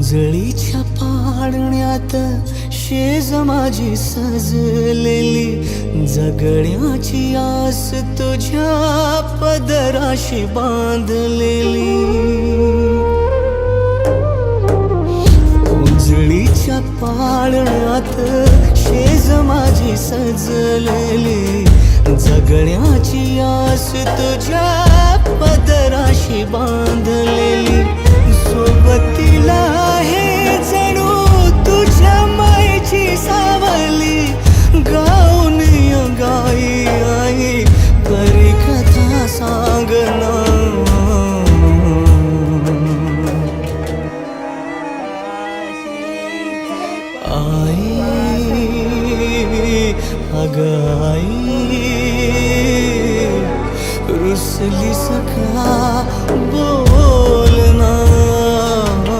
ओंजळीच्या पाडण्यात शेज माझी सजलेली. जगण्याची आस तुझ्या पदराशी बांधलेली. उंजळीच्या पाडण्यात शेज माझी सजलेली. जगण्याची आस तुझ्या आई अग आई रुसली सखा